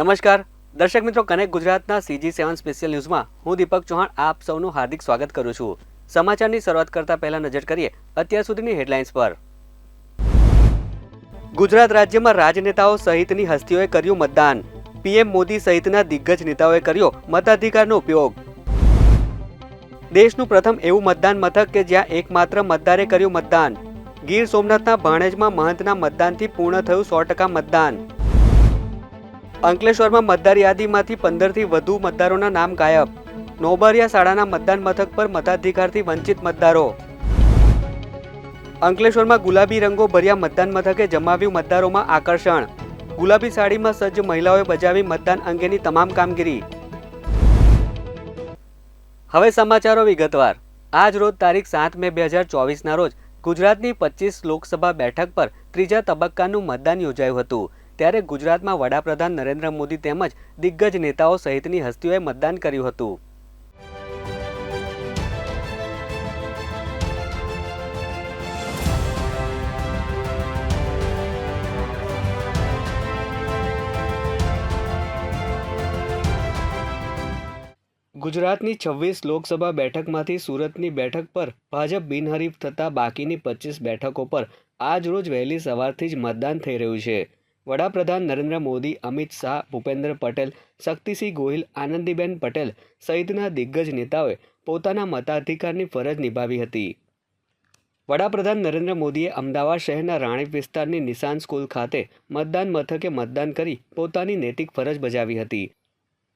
નમસ્કાર. દર્શક મિત્રો, કનેક્ટ ગુજરાતના સીજી સેવન સ્પેશિયલ ન્યૂઝમાં હું દીપક ચૌહાણ આપ સૌનું હાર્દિક સ્વાગત કરું છું. સમાચારની શરૂઆત કરતા પહેલા નજર કરીએ અત્યાર સુધીની હેડલાઇન્સ પર. ગુજરાત રાજ્યમાં રાજનેતાઓ સહિતની હસ્તીઓએ કર્યું મતદાન. પીએમ મોદી સહિતના દિગ્ગજ નેતાઓએ કર્યો મતાધિકારનો ઉપયોગ. દેશનું પ્રથમ એવું મતદાન મથક કે જ્યાં એકમાત્ર મતદારે કર્યું મતદાન. ગીર સોમનાથના ભાણેજમાં મહંતના મતદાનથી પૂર્ણ થયું સો ટકા મતદાન. અંકલેશ્વરમાં મતદાર યાદીમાંથી પંદરથી વધુ મતદારોના નામ ગાયબ. નોબરિયા શાળાના મતદાન મથક પર મતાધિકારથી વંચિત મતદારો. અંકલેશ્વરમાં ગુલાબી રંગો ભર્યા મતદાન મથકે જમાવ્યું મતદારોમાં આકર્ષણ. ગુલાબી સાડીમાં સજ્જ મહિલાઓએ બજાવી મતદાન અંગેની તમામ કામગીરી. હવે સમાચારો વિગતવાર. આજ રોજ તારીખ સાત મે બે હજાર ચોવીસના રોજ ગુજરાતની પચીસ લોકસભા બેઠક પર ત્રીજા તબક્કાનું મતદાન યોજાયું હતું. ત્યારે ગુજરાતમાં વડાપ્રધાન નરેન્દ્ર મોદી તેમજ દિગ્ગજ નેતાઓ સહિતની હસ્તીઓએ મતદાન કર્યું હતું. ગુજરાતની છવ્વીસ લોકસભા બેઠકમાંથી સુરતની બેઠક પર ભાજપ બિનહરીફ થતાં બાકીની પચીસ બેઠકો પર આજરોજ વહેલી સવારથી જ મતદાન થઈ રહ્યું છે. વડાપ્રધાન નરેન્દ્ર મોદી, અમિત શાહ, ભૂપેન્દ્ર પટેલ, શક્તિસિંહ ગોહિલ, આનંદીબેન પટેલ સહિતના દિગ્ગજ નેતાઓએ પોતાના મતાધિકારની ફરજ નિભાવી હતી. વડાપ્રધાન નરેન્દ્ર મોદીએ અમદાવાદ શહેરના રાણીપ વિસ્તારની નિશાન સ્કૂલ ખાતે મતદાન મથકે મતદાન કરી પોતાની નૈતિક ફરજ બજાવી હતી.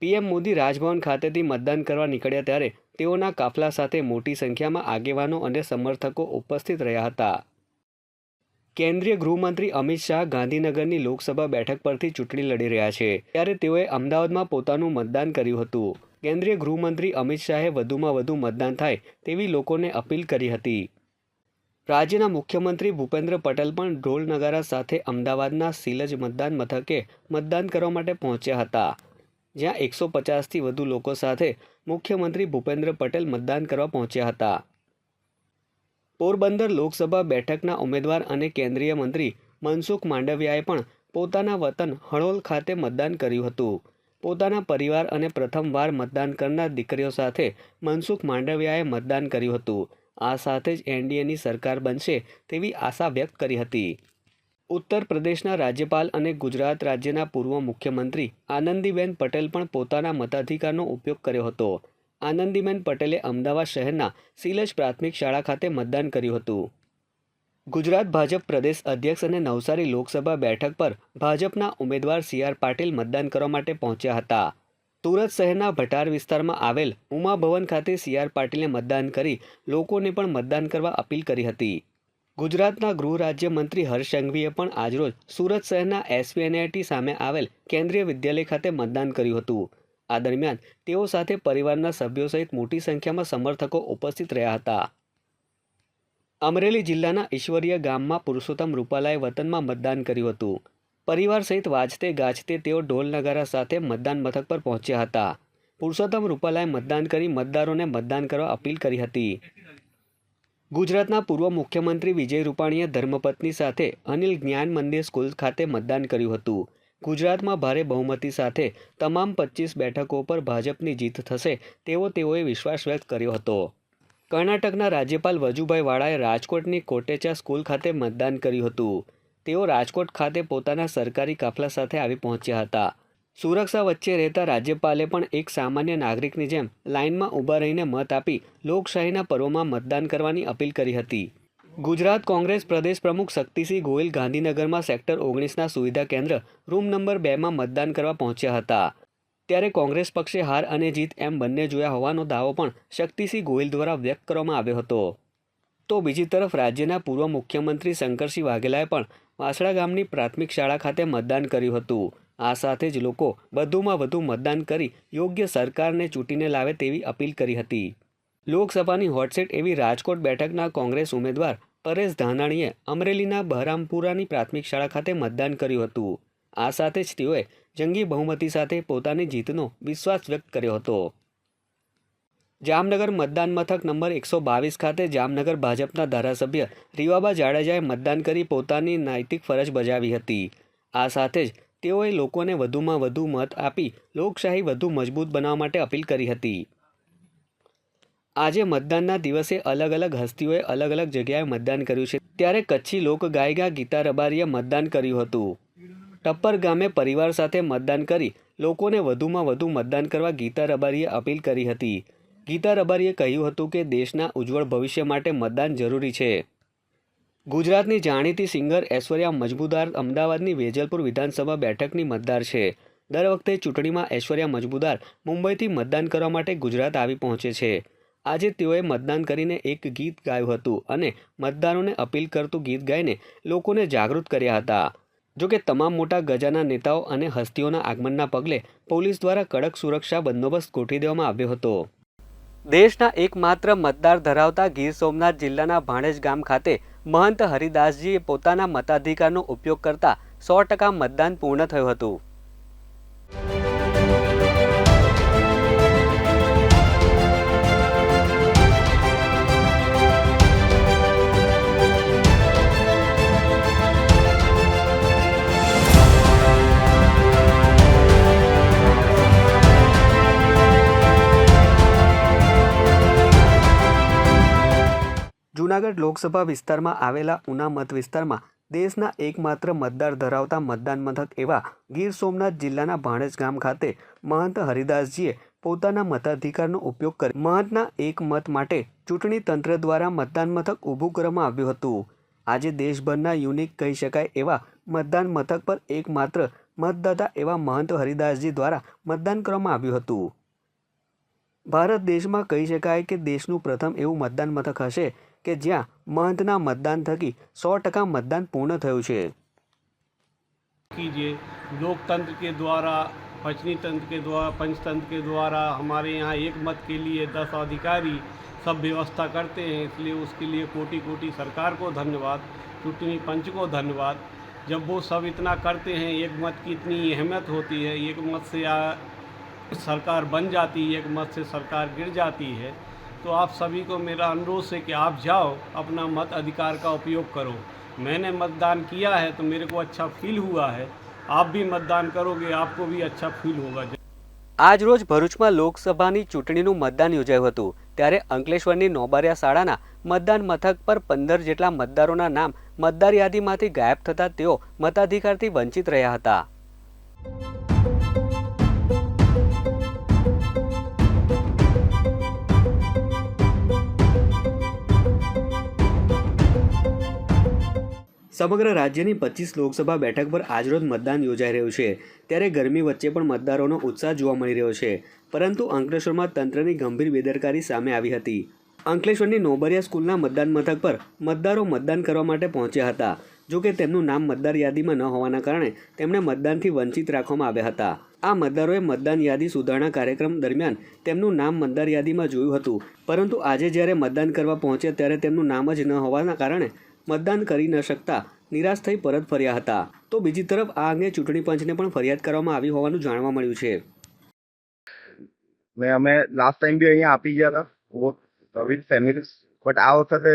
પીએમ મોદી રાજભવન ખાતેથી મતદાન કરવા નીકળ્યા ત્યારે તેઓના કાફલા સાથે મોટી સંખ્યામાં આગેવાનો અને સમર્થકો ઉપસ્થિત રહ્યા હતા. કેન્દ્રીય ગૃહમંત્રી અમિત શાહ ગાંધીનગરની લોકસભા બેઠક પરથી ચૂંટણી લડી રહ્યા છે. ત્યારે તેઓએ અમદાવાદમાં પોતાનું મતદાન કર્યું હતું. કેન્દ્રીય ગૃહમંત્રી અમિત શાહે વધુમાં વધુ મતદાન થાય તેવી લોકોને અપીલ કરી હતી. રાજ્યના મુખ્યમંત્રી ભૂપેન્દ્ર પટેલ પણ ઢોલ નગારા સાથે અમદાવાદના સિલજ મતદાન મથકે મતદાન કરવા માટે પહોંચ્યા હતા. જ્યાં એકસો પચાસથી વધુ લોકો સાથે મુખ્યમંત્રી ભૂપેન્દ્ર પટેલ મતદાન કરવા પહોંચ્યા હતા. પોરબંદર લોકસભા બેઠકના ઉમેદવાર અને કેન્દ્રીય મંત્રી મનસુખ માંડવિયાએ પણ પોતાના વતન હળોલ ખાતે મતદાન કર્યું હતું. પોતાના પરિવાર અને પ્રથમવાર મતદાન કરનાર દીકરીઓ સાથે મનસુખ માંડવિયાએ મતદાન કર્યું હતું. આ સાથે જ એનડીએની સરકાર બનશે તેવી આશા વ્યક્ત કરી હતી. ઉત્તર પ્રદેશના રાજ્યપાલ અને ગુજરાત રાજ્યના પૂર્વ મુખ્યમંત્રી આનંદીબેન પટેલ પણ પોતાના મતાધિકારનો ઉપયોગ કર્યો હતો. આનંદીબેન પટેલે અમદાવાદ શહેરના સિલજ પ્રાથમિક શાળા ખાતે મતદાન કર્યું હતું. ગુજરાત ભાજપ પ્રદેશ અધ્યક્ષ અને નવસારી લોકસભા બેઠક પર ભાજપના ઉમેદવાર સી આર પાટીલ મતદાન કરવા માટે પહોંચ્યા હતા. સુરત શહેરના ભટાર વિસ્તારમાં આવેલ ઉમા ભવન ખાતે સી આર પાટીલે મતદાન કરી લોકોને પણ મતદાન કરવા અપીલ કરી હતી. ગુજરાતના ગૃહ રાજ્ય મંત્રી હર્ષ સંઘવીએ પણ આજરોજ સુરત શહેરના એસવીએનઆઈટી સામે આવેલ કેન્દ્રીય વિદ્યાલય ખાતે મતદાન કર્યું હતું. આ દરમિયાન તેઓ સાથે પરિવારના સભ્યો સહિત મોટી સંખ્યામાં સમર્થકો ઉપસ્થિત રહ્યા હતા. અમરેલી જિલ્લાના ઈશ્વરીય ગામમાં પુરુષોત્તમ રૂપાલાએ વતનમાં મતદાન કર્યું હતું. પરિવાર સહિત વાજતે ગાજતે તેઓ ઢોલ નગારા સાથે મતદાન મથક પર પહોંચ્યા હતા. પુરુષોત્તમ રૂપાલાએ મતદાન કરી મતદારોને મતદાન કરવા અપીલ કરી હતી. ગુજરાતના પૂર્વ મુખ્યમંત્રી વિજય રૂપાણીએ ધર્મપત્ની સાથે અનિલ જ્ઞાન મંદિર સ્કૂલ ખાતે મતદાન કર્યું હતું. ગુજરાતમાં ભારે બહુમતી સાથે તમામ પચીસ બેઠકો પર ભાજપની જીત થશે તેવો તેઓએ વિશ્વાસ વ્યક્ત કર્યો હતો. કર્ણાટકના રાજ્યપાલ વજુભાઈ વાળાએ રાજકોટની કોટેચા સ્કૂલ ખાતે મતદાન કર્યું હતું. તેઓ રાજકોટ ખાતે પોતાના સરકારી કાફલા સાથે આવી પહોંચ્યા હતા. સુરક્ષા વચ્ચે રહેતા રાજ્યપાલે પણ એક સામાન્ય નાગરિકની જેમ લાઇનમાં ઊભા રહીને મત આપી લોકશાહીના પર્વમાં મતદાન કરવાની અપીલ કરી હતી. ગુજરાત કોંગ્રેસ પ્રદેશ પ્રમુખ શક્તિસિંહ ગોયલ ગાંધીનગરમાં સેક્ટર ઓગણીસના સુવિધા કેન્દ્ર, રૂમ નંબર બેમાં મતદાન કરવા પહોંચ્યા હતા. ત્યારે કોંગ્રેસ પક્ષે હાર અને જીત એમ બંને જોયા હોવાનો દાવો પણ શક્તિસિંહ ગોયલ દ્વારા વ્યક્ત કરવામાં આવ્યો હતો. તો બીજી તરફ રાજ્યના પૂર્વ મુખ્યમંત્રી શંકરસિંહ વાઘેલાએ પણ વાસણા ગામની પ્રાથમિક શાળા ખાતે મતદાન કર્યું હતું. આ સાથે જ લોકો વધુમાં વધુ મતદાન કરી યોગ્ય સરકારને ચૂંટીને લાવે તેવી અપીલ કરી હતી. લોકસભાની હોટસેટ એવી રાજકોટ બેઠકના કોંગ્રેસ ઉમેદવાર પરેશ ધાનાણીએ અમરેલીના બહરામપુરાની પ્રાથમિક શાળા ખાતે મતદાન કર્યું હતું. આ સાથે જ તેઓએ જંગી બહુમતી સાથે પોતાની જીતનો વિશ્વાસ વ્યક્ત કર્યો હતો. જામનગર મતદાન મથક નંબર એકસો બાવીસ ખાતે જામનગર ભાજપના ધારાસભ્ય રીવાબા જાડેજાએ મતદાન કરી પોતાની નૈતિક ફરજ બજાવી હતી. આ સાથે જ તેઓએ લોકોને વધુમાં વધુ મત આપી લોકશાહી વધુ મજબૂત બનાવવા માટે અપીલ કરી હતી. આજે મતદાનના દિવસે અલગ અલગ હસ્તીઓએ અલગ અલગ જગ્યાએ મતદાન કર્યું છે. ત્યારે કચ્છી લોક ગાયિકા ગીતા રબારીએ મતદાન કર્યું હતું. ટપ્પર ગામે પરિવાર સાથે મતદાન કરી લોકોને વધુમાં વધુ મતદાન કરવા ગીતા રબારીએ અપીલ કરી હતી. ગીતા રબારીએ કહ્યું હતું કે દેશના ઉજ્જવળ ભવિષ્ય માટે મતદાન જરૂરી છે. ગુજરાતની જાણીતી સિંગર ઐશ્વર્યા મજબૂદાર અમદાવાદની વેજલપુર વિધાનસભા બેઠકની મતદાર છે. દર વખતે ચૂંટણીમાં ઐશ્વર્યા મજબૂદાર મુંબઈથી મતદાન કરવા માટે ગુજરાત આવી પહોંચે છે. આજે તેઓએ મતદાન કરીને એક ગીત ગાયું હતું અને મતદારોને અપીલ કરતું ગીત ગાઈને લોકોને જાગૃત કર્યા હતા. જોકે તમામ મોટા ગજાના નેતાઓ અને હસ્તીઓના આગમનના પગલે પોલીસ દ્વારા કડક સુરક્ષા બંદોબસ્ત ગોઠવી દેવામાં આવ્યો હતો. દેશના એકમાત્ર મતદાર ધરાવતા ગીર સોમનાથ જિલ્લાના ભાણેજ ગામ ખાતે મહંત હરિદાસજીએ પોતાના મતાધિકારનો ઉપયોગ કરતા સો ટકા મતદાન પૂર્ણ થયું હતું. જૂનાગઢ લોકસભા વિસ્તારમાં આવેલા ઉના મત વિસ્તારમાં દેશના એકમાત્ર મતદાર ધરાવતા મતદાન મથક એવા ગીર સોમનાથ જિલ્લાના ભાણેજ ગામ ખાતે મહંત હરિદાસજીએ પોતાના મતાધિકારનો ઉપયોગ કરી મહંતના એક મત માટે ચૂંટણી તંત્ર દ્વારા મતદાન મથક ઊભું કરવામાં આવ્યું હતું. આજે દેશભરના યુનિક કહી શકાય એવા મતદાન મથક પર એકમાત્ર મતદાતા એવા મહંત હરિદાસજી દ્વારા મતદાન કરવામાં આવ્યું હતું. ભારત દેશમાં કહી શકાય કે દેશનું પ્રથમ એવું મતદાન મથક હશે કે જ્યાં મહંતના મતદાન થકી સો ટકા મતદાન પૂર્ણ થયું છે कीजिए लोकतंत्र के द्वारा पचनी तंत्र के द्वारा पंचतंत्र के द्वारा हमारे यहाँ एक मत के लिए दस अधिकारी सब व्यवस्था करते हैं इसलिए उसके लिए कोटि कोटि सरकार को धन्यवाद चुटनी पंच को धन्यवाद जब वो सब इतना करते हैं एक मत की इतनी अहमियत होती है एक मत से आ, सरकार बन जाती है एक मत से सरकार गिर जाती है तो आप सभी को मेरा अनुरोध है कि आप जाओ अपना मत अधिकार का उपयोग करो मैंने मतदान किया है तो मेरे को अच्छा फील हुआ है आप भी मतदान करोगे आपको भी अच्छा फील होगा આજ રોજ ભરૂચમાં લોકસભાની ચૂંટણીનું મતદાન યોજાયું હતું ત્યારે અંકલેશ્વરની નોબારિયા શાળાના મતદાન મથક પર પંદર જેટલા મતદારોના નામ મતદાર યાદીમાંથી ગાયબ થતાં તેઓ મતાધિકારથી વંચિત રહ્યા હતા સમગ્ર રાજ્યની પચીસ લોકસભા બેઠક પર આજરોજ મતદાન યોજાઈ રહ્યું છે. ત્યારે ગરમી વચ્ચે પણ મતદારોનો ઉત્સાહ જોવા મળી રહ્યો છે. પરંતુ અંકલેશ્વરમાં તંત્રની ગંભીર બેદરકારી સામે આવી હતી. અંકલેશ્વરની નોબરિયા સ્કૂલના મતદાન મથક પર મતદારો મતદાન કરવા માટે પહોંચ્યા હતા. જો કે તેમનું નામ મતદાર યાદીમાં ન હોવાના કારણે તેમણે મતદાનથી વંચિત રાખવામાં આવ્યા હતા. આ મતદારોએ મતદાન યાદી સુધારણા કાર્યક્રમ દરમિયાન તેમનું નામ મતદાર યાદીમાં જોયું હતું. પરંતુ આજે જ્યારે મતદાન કરવા પહોંચ્યા ત્યારે તેમનું નામ જ ન હોવાના કારણે મતદાન કરી ન શકતા, નિરાશ થઈ પરત ફર્યા હતા. તો બીજી તરફ આ અંગે ચૂંટણી પંચને પણ ફરિયાદ કરવામાં આવી હોવાનું જાણવા મળ્યું છે. અમે લાસ્ટ ટાઈમ બી અહીંયા આપી ગયા હતા વિથ ફેમિલી બટ આ વખતે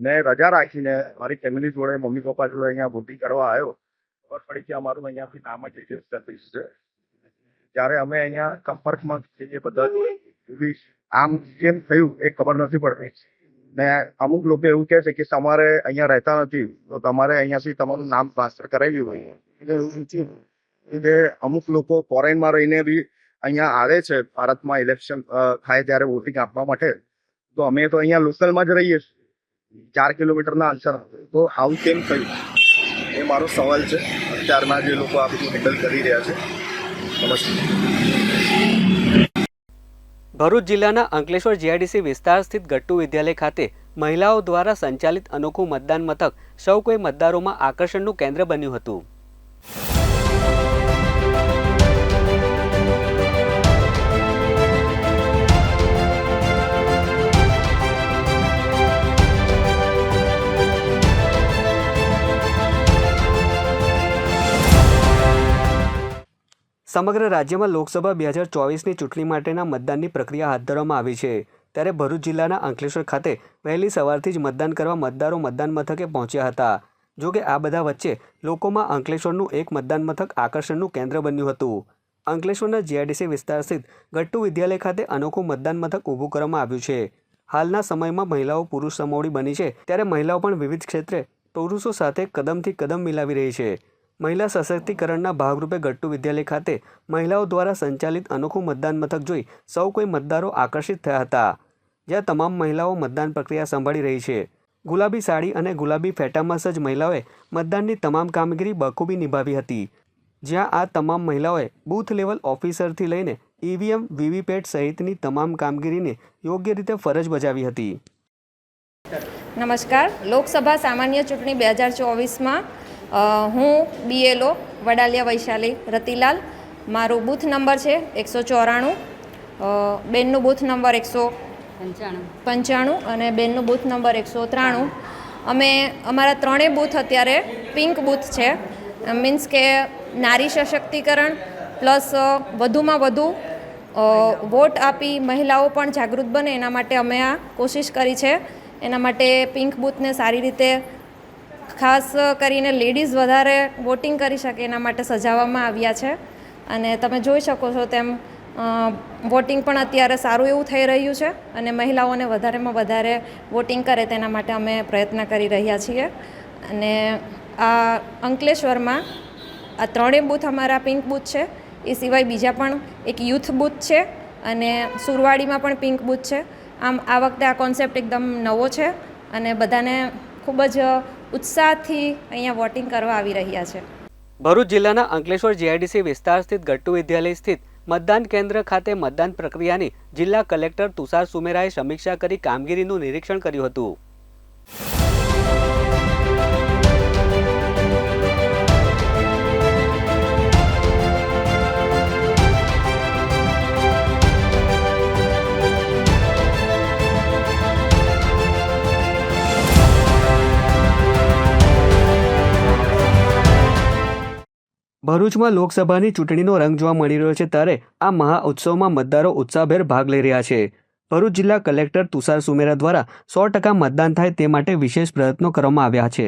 મેં રજા રાખીને મારી ફેમિલી જોડે, મમ્મી પપ્પા જોડે અહીંયા વોટિંગ કરવા આવ્યો. ખબર પડી કે અમારું અહીંયાથી નામ જ રજિસ્ટર થયું છે. ત્યારે અમે અહીંયા સંપર્કમાં જે બધા આમ કેમ થયું, એ ખબર નથી પડતી. ને અમુક લોકો એવું કહે છે કે તમારે અહીંયા રહેતા નથી, તો તમારે અહીંયાથી તમારું નામ ટ્રાન્સફર કરાવી હોય. એટલે અમુક લોકો ફોરેનમાં રહીને બી અહીંયા આવે છે, ભારતમાં ઇલેક્શન થાય ત્યારે વોટિંગ આપવા માટે. તો અમે તો અહીંયા લોકલમાં જ રહીએ છીએ. ચાર કિલોમીટરના અંતર તો આવું કેમ થયું? એ મારો સવાલ છે. અત્યારના જે લોકો આ બધું હેન્ડલ કરી રહ્યા છે. નમસ્તે ભરૂચ જિલ્લાના અંકલેશ્વર જીઆઈડીસી વિસ્તાર સ્થિત ગટ્ટુ વિદ્યાલય ખાતે મહિલાઓ દ્વારા સંચાલિત અનોખું મતદાન મથક સૌ કોઈ મતદારોમાં આકર્ષણનું કેન્દ્ર બન્યું હતું. સમગ્ર રાજ્યમાં લોકસભા બે હજાર ચોવીસની ચૂંટણી માટેના મતદાનની પ્રક્રિયા હાથ ધરવામાં આવી છે. ત્યારે ભરૂચ જિલ્લાના અંકલેશ્વર ખાતે વહેલી સવારથી જ મતદાન કરવા મતદારો મતદાન મથકે પહોંચ્યા હતા. જો કે આ બધા વચ્ચે લોકોમાં અંકલેશ્વરનું એક મતદાન મથક આકર્ષણનું કેન્દ્ર બન્યું હતું. અંકલેશ્વરના જીઆઈડીસી વિસ્તાર સ્થિત ગટ્ટુ વિદ્યાલય ખાતે અનોખું મતદાન મથક ઊભું કરવામાં આવ્યું છે. હાલના સમયમાં મહિલાઓ પુરુષ સમોડી બની છે, ત્યારે મહિલાઓ પણ વિવિધ ક્ષેત્રે પુરુષો સાથે કદમથી કદમ મિલાવી રહી છે. મહિલા સશક્તિકરણના ભાગરૂપે ગટ્ટુ વિદ્યાલય ખાતે મહિલાઓ દ્વારા સંચાલિત અનોખું મતદાન મથક જોઈ સૌ કોઈ મતદારો આકર્ષિત થયા હતા. જ્યાં તમામ મહિલાઓ મતદાન પ્રક્રિયા સંભાળી રહી છે. ગુલાબી સાડી અને ગુલાબી ફેટામાં સજ્જ મહિલાઓએ મતદાનની તમામ કામગીરી બખૂબી નિભાવી હતી. જ્યાં આ તમામ મહિલાઓએ બૂથ લેવલ ઓફિસરથી લઈને ઈવીએમ વીવીપેટ સહિતની તમામ કામગીરીને યોગ્ય રીતે ફરજ બજાવી હતી. નમસ્કાર. લોકસભા સામાન્ય ચૂંટણી બે હજાર ચોવીસમાં હું બીએલઓ વડાલિયા વૈશાલી રતિલાલ. મારું બૂથ નંબર છે એકસો ચોરાણું. બેનનું બૂથ નંબર એકસો પંચાણું. પંચાણું અને બેનનું બૂથ નંબર એકસો ત્રાણું. અમે અમારા ત્રણેય બૂથ અત્યારે પિંક બૂથ છે. મીન્સ કે નારી સશક્તિકરણ પ્લસ વધુમાં વધુ વોટ આપી મહિલાઓ પણ જાગૃત બને એના માટે અમે આ કોશિશ કરી છે. એના માટે પિંક બૂથને સારી રીતે ખાસ કરીને લેડીઝ વધારે વોટિંગ કરી શકે એના માટે સજાવવામાં આવ્યા છે. અને તમે જોઈ શકો છો તેમ વોટિંગ પણ અત્યારે સારું એવું થઈ રહ્યું છે અને મહિલાઓને વધારેમાં વધારે વોટિંગ કરે તેના માટે અમે પ્રયત્ન કરી રહ્યા છીએ. અને આ અંકલેશ્વરમાં આ ત્રણેય બૂથ અમારા પિંક બૂથ છે. એ સિવાય બીજા પણ એક યુથ બૂથ છે અને સુરવાડીમાં પણ પિંક બૂથ છે. આમ આ વખતે આ કોન્સેપ્ટ એકદમ નવો છે અને બધાને ખૂબ જ ઉત્સાહથી અહીંયા વોટિંગ કરવા આવી રહ્યા છે. ભરૂચ જિલ્લાના અંકલેશ્વર જીઆઈડીસી વિસ્તાર સ્થિત ગટ્ટુ વિદ્યાલય સ્થિત મતદાન કેન્દ્ર ખાતે મતદાન પ્રક્રિયાની જિલ્લા કલેક્ટર તુષાર સુમેરાએ સમીક્ષા કરી કામગીરીનું નિરીક્ષણ કર્યું હતું. ભરૂચમાં લોકસભાની ચૂંટણીનો રંગ જોવા મળી રહ્યો છે ત્યારે આ મહા ઉત્સવમાં મતદારો ઉત્સાહભેર ભાગ લઈ રહ્યા છે. ભરૂચ જિલ્લા કલેક્ટર તુષાર સુમેરા દ્વારા સો ટકા મતદાન થાય તે માટે વિશેષ પ્રયત્નો કરવામાં આવ્યા છે.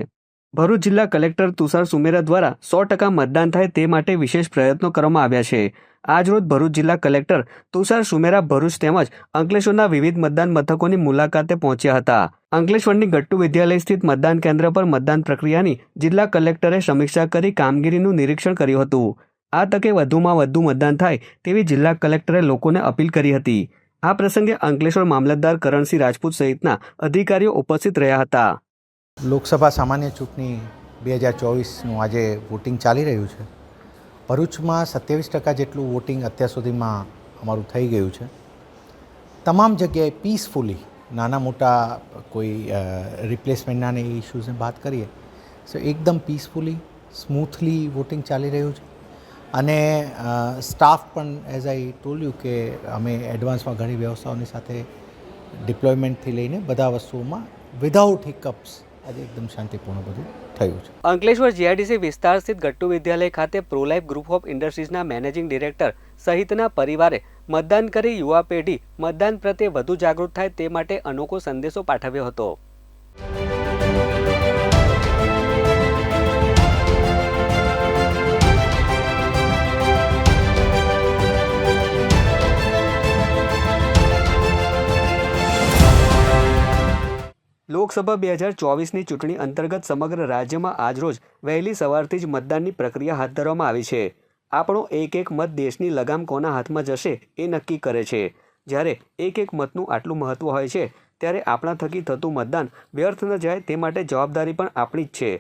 ભરૂચ જિલ્લા કલેક્ટર તુષાર સુમેરા દ્વારા સો ટકા મતદાન થાય તે માટે વિશેષ પ્રયત્નો કરવામાં આવ્યા છે. આજરોજ ભરૂચ જિલ્લા કલેક્ટર તુષાર સુમેરા ભરૂચ તેમજ અંકલેશ્વરના વિવિધ મતદાન મથકોની મુલાકાતે પહોંચ્યા હતા. અંકલેશ્વરની ગટ્ટુ વિદ્યાલય સ્થિત મતદાન કેન્દ્ર પર મતદાન પ્રક્રિયાની જિલ્લા કલેક્ટરે સમીક્ષા કરી કામગીરીનું નિરીક્ષણ કર્યું હતું. આ તકે વધુમાં વધુ મતદાન થાય તેવી જિલ્લા કલેક્ટરે લોકોને અપીલ કરી હતી. આ પ્રસંગે અંકલેશ્વર મામલતદાર કરણસિંહ રાજપૂત સહિતના અધિકારીઓ ઉપસ્થિત રહ્યા હતા. લોકસભા સામાન્ય ચૂંટણી બે હજાર ચોવીસનું આજે વોટિંગ ચાલી રહ્યું છે. ભરૂચમાં સત્યાવીસ ટકા જેટલું વોટિંગ અત્યાર સુધીમાં અમારું થઈ ગયું છે. તમામ જગ્યાએ પીસફુલી નાના મોટા કોઈ રિપ્લેસમેન્ટના ને ઇસ્યુઝને વાત કરીએ સો એકદમ પીસફુલી સ્મૂથલી વોટિંગ ચાલી રહ્યું છે. અને સ્ટાફ પણ એઝ આઈ ટોલ યુ કે અમે એડવાન્સમાં ઘણી વ્યવસ્થાઓની સાથે ડિપ્લોયમેન્ટથી લઈને બધા વસ્તુઓમાં વિધાઉટ હિકઅપ્સ આજે એકદમ શાંતિપૂર્ણ બધું થયું છે. અંકલેશ્વર જીઆઈડીસી વિસ્તાર સ્થિત ગટ્ટુ વિદ્યાલય ખાતે પ્રોલાઇફ ગ્રુપ ઓફ ઇન્ડસ્ટ્રીઝના મેનેજિંગ ડિરેક્ટર સહિતના પરિવારે મતદાન કરી યુવા પેઢી મતદાન પ્રત્યે વધુ જાગૃત થાય તે માટે અનોખો સંદેશો પાઠવ્યો હતો. લોકસભા બે હજાર ચોવીસની ચૂંટણી અંતર્ગત સમગ્ર રાજ્યમાં આજરોજ વહેલી સવારથી જ મતદાનની પ્રક્રિયા હાથ ધરવામાં આવી છે. આપણો એક એક મત દેશની લગામ કોના હાથમાં જશે એ નક્કી કરે છે. જ્યારે એક એક મતનું આટલું મહત્ત્વ હોય છે, ત્યારે આપણા થકી થતું મતદાન વ્યર્થ ન જાય તે માટે જવાબદારી પણ આપણી જ છે.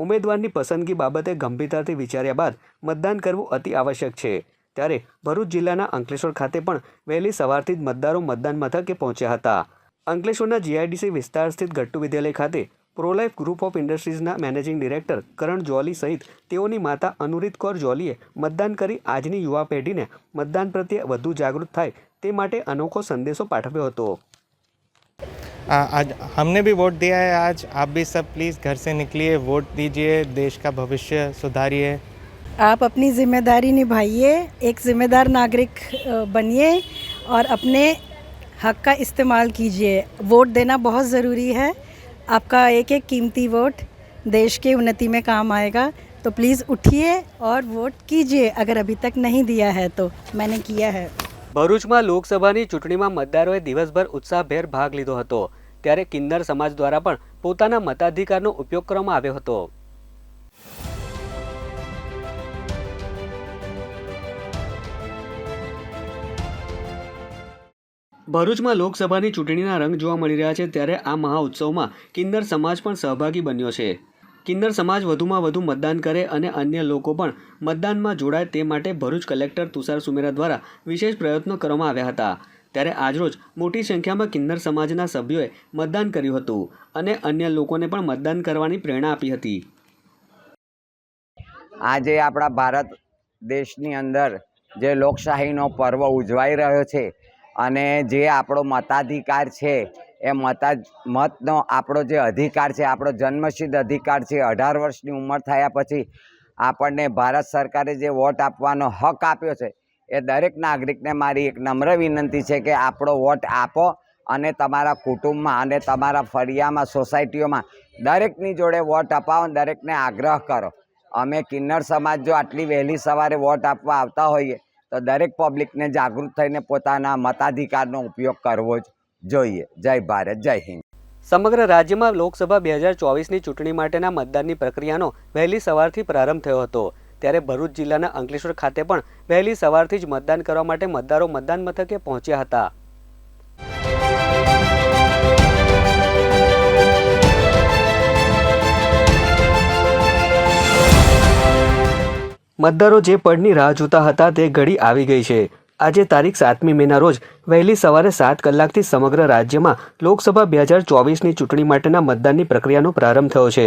ઉમેદવારની પસંદગી બાબતે ગંભીરતાથી વિચાર્યા બાદ મતદાન કરવું અતિ આવશ્યક છે. ત્યારે ભરૂચ જિલ્લાના અંકલેશ્વર ખાતે પણ વહેલી સવારથી જ મતદારો મતદાન મથકે પહોંચ્યા હતા. અંકલેશ્વરના જીઆઈડીસી વિસ્તાર સ્થિત ગટ્ટુ વિદ્યાલય ખાતે પ્રોલાઇફ ગ્રુપ ઓફ ઇન્ડસ્ટ્રીઝના મેનેજિંગ ડિરેક્ટર કરણ જોલી સહિત તેઓની માતા અનુરીત કૌર જોલીએ મતદાન કરી આજની યુવા પેઢીને મતદાન પ્રત્યે વધુ જાગૃત થાય તે માટે અનોખો સંદેશો પાઠવ્યો હતો आ- आज हमने भी वोट दिया है आज आप भी सब प्लीज़ घर से निकलिए वोट दीजिए देश का भविष्य सुधारिए आप अपनी जिम्मेदारी निभाइए एक जिम्मेदार नागरिक अ, बनिए और अपने हक का इस्तेमाल कीजिए वोट देना बहुत ज़रूरी है आपका एक एक कीमती वोट देश की उन्नति में काम आएगा तो प्लीज़ उठिए और वोट कीजिए अगर अभी तक नहीं दिया है तो मैंने किया है ભરૂચમાં લોકસભાની ચૂંટણીમાં મતદારોએ દિવસભર ઉત્સાહભેર ભાગ લીધો હતો ત્યારે કિન્નર સમાજ દ્વારા પણ પોતાના મતાધિકારનો ઉપયોગ કરવામાં આવ્યો હતો ભરૂચમાં લોકસભાની ચૂંટણીના રંગ જોવા મળી રહ્યા છે ત્યારે આ મહાઉત્સવમાં કિન્નર સમાજ પણ સહભાગી બન્યો છે. કિન્નર સમાજ વધુમાં વધુ મતદાન કરે અને અન્ય લોકો પણ મતદાનમાં જોડાય તે માટે ભરૂચ કલેક્ટર તુષાર સુમેરા દ્વારા વિશેષ પ્રયત્નો કરવામાં આવ્યા હતા. ત્યારે આજરોજ મોટી સંખ્યામાં કિન્નર સમાજના સભ્યોએ મતદાન કર્યું હતું અને અન્ય લોકોને પણ મતદાન કરવાની પ્રેરણા આપી હતી. આજે આપણા ભારત દેશની અંદર જે લોકશાહીનો પર્વ ઉજવાઈ રહ્યો છે અને જે આપણો મતાધિકાર છે, એ મતા, મતનો આપણો જે અધિકાર છે, આપણો જન્મસિદ્ધ અધિકાર છે, અઢાર વર્ષની ઉંમર થયા પછી આપણને ભારત સરકારે જે વોટ આપવાનો હક આપ્યો છે, એ દરેક નાગરિકને મારી એક નમ્ર વિનંતી છે કે આપણો વોટ આપો અને તમારા કુટુંબમાં અને તમારા ફળિયામાં, સોસાયટીઓમાં દરેકની જોડે વોટ અપાવો દરેકને આગ્રહ કરો. અમે કિન્નર સમાજ જો આટલી વહેલી સવારે વોટ આપવા આવતા હોઈએ તો દરેક પબ્લિકને જાગૃત થઈને પોતાના મતાધિકારનો ઉપયોગ કરવો જ જોઈએ. જય ભારત, જય હિન્દ. સમગ્ર રાજ્યમાં લોકસભા બે હજાર ચોવીસની ચૂંટણી માટેના મતદાનની પ્રક્રિયાનો વહેલી સવારથી પ્રારંભ થયો હતો. ત્યારે ભરૂચ જિલ્લાના અંકલેશ્વર ખાતે પણ વહેલી સવારથી જ મતદાન કરવા માટે મતદારો મતદાન મથકે પહોંચ્યા હતા. મતદારો જે પડની રાહ જોતા હતા તે ઘડી આવી ગઈ છે. આજે તારીખ સાતમી મેના રોજ વહેલી સવારે સાત કલાકથી સમગ્ર રાજ્યમાં લોકસભા બે હજાર ચોવીસની ચૂંટણી માટેના મતદાનની પ્રક્રિયાનો પ્રારંભ થયો છે.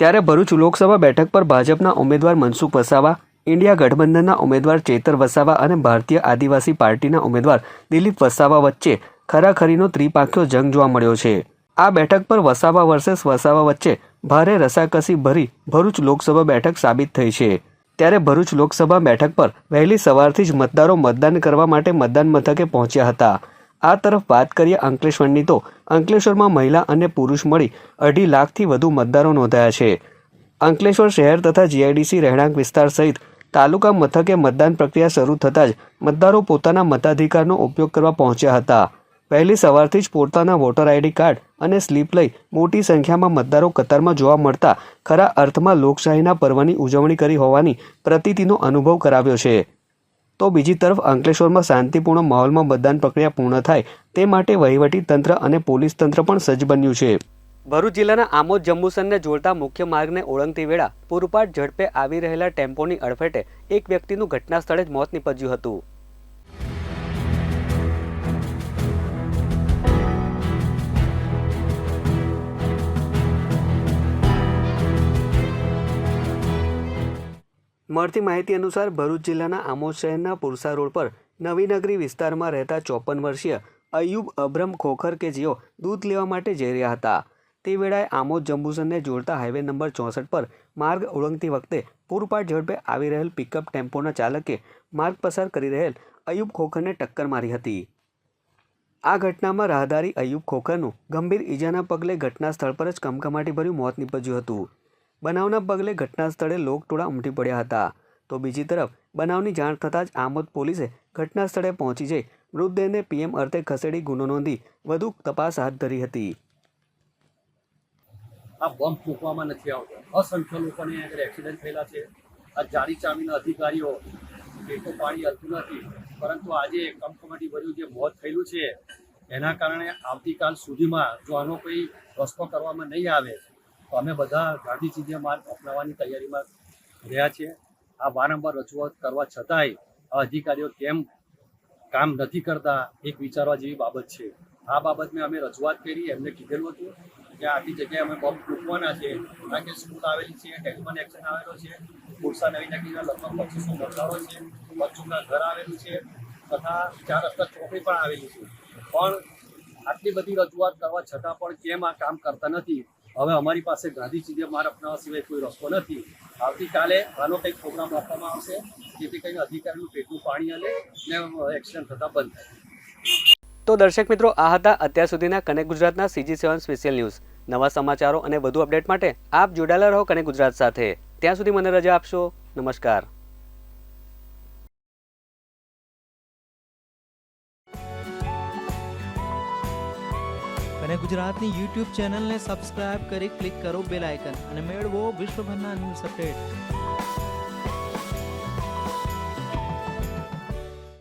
ત્યારે ભરૂચ લોકસભા બેઠક પર ભાજપના ઉમેદવાર મનસુખ વસાવા, ઇન્ડિયા ગઠબંધનના ઉમેદવાર ચેતર વસાવા અને ભારતીય આદિવાસી પાર્ટીના ઉમેદવાર દિલીપ વસાવા વચ્ચે ખરાખરીનો ત્રિપાંખ્યો જંગ જોવા મળ્યો છે. આ બેઠક પર વસાવા વર્સેસ વસાવા વચ્ચે ભારે રસાકસી ભરી ભરૂચ લોકસભા બેઠક સાબિત થઈ છે. ત્યારે ભરૂચ લોકસભા બેઠક પર વહેલી સવારથી જ મતદારો મતદાન કરવા માટે મતદાન મથકે પહોંચ્યા હતા. આ તરફ વાત કરીએ અંકલેશ્વરની તો અંકલેશ્વરમાં મહિલા અને પુરુષ મળી અઢી લાખથી વધુ મતદારો નોંધાયા છે. અંકલેશ્વર શહેર તથા જીઆઈડીસી રહેણાંક વિસ્તાર સહિત તાલુકા મથકે મતદાન પ્રક્રિયા શરૂ થતાં જ મતદારો પોતાના મતાધિકારનો ઉપયોગ કરવા પહોંચ્યા હતા. વહેલી સવારથી જ પોતાના વોટર આઈડી કાર્ડ અને સ્લીપ લઈ મોટી સંખ્યામાં મતદારો કતારમાં જોવા મળતા ખરા અર્થમાં લોકશાહીના પર્વની ઉજવણી કરી હોવાની પ્રતીતિનો અનુભવ કરાવ્યો છે. તો બીજી તરફ અંકલેશ્વરમાં શાંતિપૂર્ણ માહોલમાં મતદાન પ્રક્રિયા પૂર્ણ થાય તે માટે વહીવટી તંત્ર અને પોલીસ તંત્ર પણ સજ્જ બન્યું છે. ભરૂચ જિલ્લાના આમોદ જંબુસરને જોડતા મુખ્ય માર્ગને ઓળંગતી વેળા પૂરપાટ ઝડપે આવી રહેલા ટેમ્પોની અડફેટે એક વ્યક્તિનું ઘટના સ્થળે જ મોત નીપજ્યું હતું. મળતી માહિતી અનુસાર ભરૂચ જિલ્લાના આમોદ શહેરના પુરસા રોડ પર નવીનગરી વિસ્તારમાં રહેતા ચોપન વર્ષીય અયુબ અબ્રમ ખોખર કે જેઓ દૂધ લેવા માટે જઈ રહ્યા હતા. તે વેળાએ આમોદ જંબુસરને જોડતા હાઈવે નંબર ચોસઠ પર માર્ગ ઓળંગતી વખતે પૂરપાટ ઝડપે આવી રહેલ પિકઅપ ટેમ્પોના ચાલકે માર્ગ પસાર કરી રહેલ અયુબ ખોખરને ટક્કર મારી હતી. આ ઘટનામાં રાહદારી અયુબ ખોખરનું ગંભીર ઈજાના પગલે ઘટના સ્થળ પર જ કમકમાટીભર્યું મોત નીપજ્યું હતું. બનાવના પગલે ઘટના સ્થળે લોકટોળા ઉમટી પડ્યા હતા. તો બીજી તરફ, બનાવની જાણ થતાં જ આમોદ પોલીસે ઘટના સ્થળે પહોંચી જઈ મૃતદેહને પીએમ અર્થે ખસેડી ગુનો નોંધી વધુ તપાસ હાથ ધરી હતી. આ બોમ્બ ફૂંકવામાં નથી આવતો. અસંખ્ય લોકોને આગળ એક્સિડન્ટ થયેલા છે. આ જાડી ચામીના અધિકારીઓ પેટો પાણી હલતું નથી. પરંતુ આજે કમકમાટી ભર્યું જે મોત થયેલું છે, એના કારણે આવતીકાલ સુધીમાં જો આનો કોઈ રસ્તો કરવામાં નહીં આવે તો અમે બધા ગાંધીજીને માર્ગ અપનાવવાની તૈયારીમાં રહ્યા છીએ. આ વારંવાર રજૂઆત કરવા છતાંય આ અધિકારીઓ કેમ કામ નથી કરતા એક વિચારવા જેવી બાબત છે. આ બાબતને અમે રજૂઆત કરી, એમને કીધેલું હતું કે આટલી જગ્યાએ અમે બમ્પ મૂકવાના છે. કારણ કે સ્કૂલ આવેલી છે, ટેલિફોન એક્શન આવેલો છે. પુરસા નવી નગરીના લગભગ પચીસો મતદારો છે. બચ્ચુના ઘર આવેલું છે તથા ચાર રસ્તા ચોકડી પણ આવેલી છે. પણ આટલી બધી રજૂઆત કરવા છતાં પણ કેમ આ કામ કરતા નથી? હવે અમારી પાસે ગાંધીજીને માર્ગ અપનાવવા સિવાય કોઈ રસ્તો નથી. આવતીકાલે આનો કંઈક પ્રોગ્રામ આપવામાં આવશે, જેથી કરીને અધિકારીનું પેટનું પાણી હલે ને એક્સિડન્ટ થતા બંધ થાય. તો દર્શક મિત્રો, આ હતા અત્યાર સુધીના કનેક્ટ ગુજરાતના સીજી સેવન સ્પેશિયલ ન્યૂઝ. નવા સમાચારો અને વધુ અપડેટ માટે આપ જોડાયેલા રહો કને ગુજરાત સાથે. ત્યાં સુધી મને રજા આપશો. નમસ્કાર. અને ગુજરાતની યુટ્યુબ ચેનલને સબસ્ક્રાઇબ કરી ક્લિક કરો બેલ આઇકન અને મેળવો વિશ્વભરના ન્યૂઝ અપડેટ.